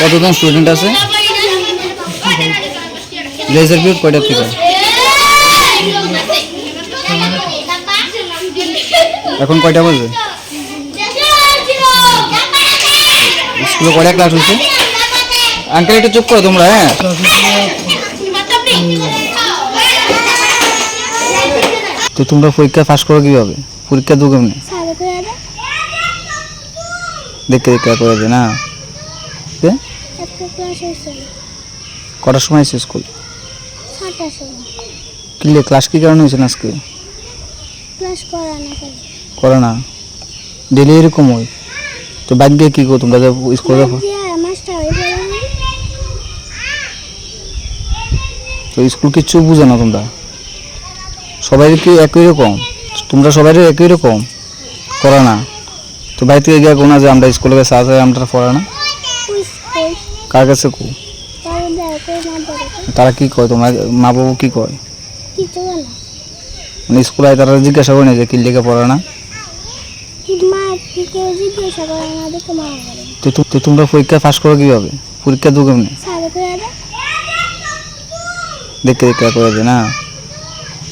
কতজন স্টুডেন্ট আছে? Laser period কয়টা থেকে এখন কয়টা বাজে? স্কুলে কয়টা ক্লাস হচ্ছে আঙ্কেল একটু চুপ করো তোমরা হ্যাঁ? তো তোমরা পরীক্ষা পাস করো কীভাবে? পরীক্ষা দেবো কেমনি? সাড়ে করে দেয় দেখে দেখে করে দে না কটার সময় আছে স্কুল কিলে ক্লাস কি কারণে হয়েছে না আজকে? করে না। ডেলি এরকম হয়। তো বাইক গিয়ে কী করো তোমরা? স্কুলে তো স্কুল কিচ্ছু বুঝে না তোমরা? সবাই কি একই রকম? তোমরা সবাই একই রকম? করে না। তো বাড়ি থেকে গিয়ে কোনা যে আমরা স্কুলে গেছে আজ আমরা পড়ে না? কার কাছে কো তার কি কয়? তোমার মা বাবু কি কয়? মানে স্কুলে আয় তারা জিজ্ঞাসা করে না যে কি লেগে পড়ে না? তো তোমরা পরীক্ষা পাস করো কীভাবে? পরীক্ষা দেবো কেমনি? দেখে দেখে করে দে না?